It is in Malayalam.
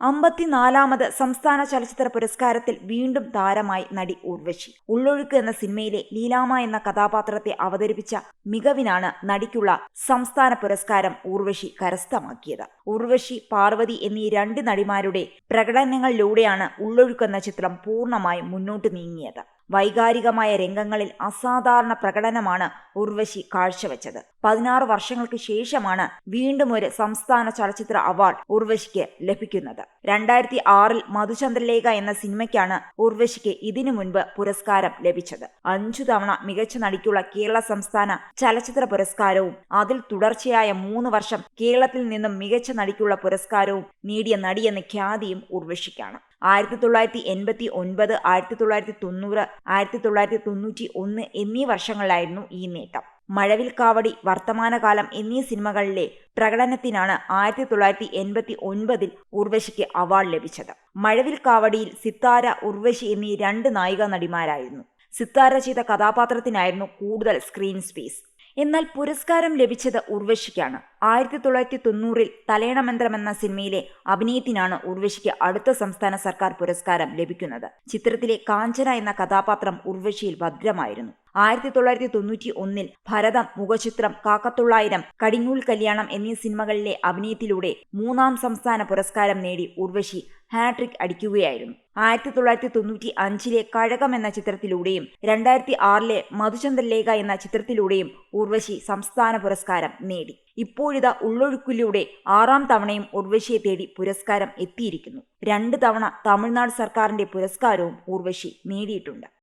അമ്പത്തിനാലാമത് സംസ്ഥാന ചലച്ചിത്ര പുരസ്കാരത്തിൽ വീണ്ടും താരമായി നടി ഊർവശി. ഉള്ളൊഴുക്ക് എന്ന സിനിമയിലെ ലീലാമ എന്ന കഥാപാത്രത്തെ അവതരിപ്പിച്ച മികവിനാണ് നടിക്കുള്ള സംസ്ഥാന പുരസ്കാരം ഊർവശി കരസ്ഥമാക്കിയത്. ഊർവശി പാർവതി എന്നീ രണ്ട് നടിമാരുടെ പ്രകടനങ്ങളിലൂടെയാണ് ഉള്ളൊഴുക്ക് എന്ന ചിത്രം പൂർണമായും മുന്നോട്ട് നീങ്ങിയത്. വൈകാരികമായ രംഗങ്ങളിൽ അസാധാരണ പ്രകടനമാണ് ഉർവശി കാഴ്ചവെച്ചത്. പതിനാറ് വർഷങ്ങൾക്ക് ശേഷമാണ് വീണ്ടും ഒരു സംസ്ഥാന ചലച്ചിത്ര അവാർഡ് ഉർവശിക്ക് ലഭിക്കുന്നത്. രണ്ടായിരത്തി ആറിൽ മധുചന്ദ്രലേഖ എന്ന സിനിമയ്ക്കാണ് ഉർവശിക്ക് ഇതിനു മുൻപ് പുരസ്കാരം ലഭിച്ചത്. അഞ്ചു തവണ മികച്ച നടിക്കുള്ള കേരള സംസ്ഥാന ചലച്ചിത്ര പുരസ്കാരവും അതിൽ തുടർച്ചയായ മൂന്ന് വർഷം കേരളത്തിൽ നിന്നും മികച്ച നടിക്കുള്ള പുരസ്കാരവും നേടിയ നടിയെന്ന ഖ്യാതിയും ഉർവശിക്കാണ്. ആയിരത്തി തൊള്ളായിരത്തി എൺപത്തി ഒൻപത് ആയിരത്തി തൊള്ളായിരത്തി തൊണ്ണൂറ് ആയിരത്തി തൊള്ളായിരത്തി തൊണ്ണൂറ്റി ഒന്ന് എന്നീ വർഷങ്ങളിലായിരുന്നു ഈ നേട്ടം. മഴവിൽ കാവടി വർത്തമാനകാലം എന്നീ സിനിമകളിലെ പ്രകടനത്തിനാണ് ആയിരത്തി തൊള്ളായിരത്തി എൺപത്തി ഒൻപതിൽ ഉർവശിക്ക് അവാർഡ് ലഭിച്ചത്. മഴവിൽ കാവടിയിൽ സിത്താര ഉർവശി എന്നീ രണ്ട് നായിക നടിമാരായിരുന്നു സിത്താര ചെയ്ത കഥാപാത്രത്തിനായിരുന്നു കൂടുതൽ സ്ക്രീൻ സ്പേസ്. എന്നാൽ പുരസ്കാരം ലഭിച്ചത് ഉർവശിക്കാണ്. ആയിരത്തി തൊള്ളായിരത്തി തൊണ്ണൂറിൽ തലേണമന്ത്രം എന്ന സിനിമയിലെ അഭിനയത്തിനാണ് ഉർവശിക്ക് അടുത്ത സംസ്ഥാന സർക്കാർ പുരസ്കാരം ലഭിക്കുന്നത്. ചിത്രത്തിലെ കാഞ്ചന എന്ന കഥാപാത്രം ഉർവശിയിൽ ഭദ്രമായിരുന്നു. ആയിരത്തി തൊള്ളായിരത്തി തൊണ്ണൂറ്റി ഒന്നിൽ ഭരതം മുഖചിത്രം കാക്കത്തൊള്ളായിരം കടിഞ്ഞൂൽ കല്യാണം എന്നീ സിനിമകളിലെ അഭിനയത്തിലൂടെ മൂന്നാം സംസ്ഥാന പുരസ്കാരം നേടി ഉർവശി ഹാട്രിക് അടിക്കുകയായിരുന്നു. ആയിരത്തി തൊള്ളായിരത്തി തൊണ്ണൂറ്റി അഞ്ചിലെ കഴകം എന്ന ചിത്രത്തിലൂടെയും രണ്ടായിരത്തി ആറിലെ മധുചന്ദ്രലേഖ എന്ന ചിത്രത്തിലൂടെയും ഉർവശി സംസ്ഥാന പുരസ്കാരം നേടി. ഇപ്പോഴിതാ ഉള്ളൊഴുക്കിലൂടെ ആറാം തവണയും ഉർവശിയെ തേടി പുരസ്കാരം എത്തിയിരിക്കുന്നു. രണ്ട് തവണ തമിഴ്നാട് സർക്കാരിന്റെ പുരസ്കാരവും ഉർവശി നേടിയിട്ടുണ്ട്.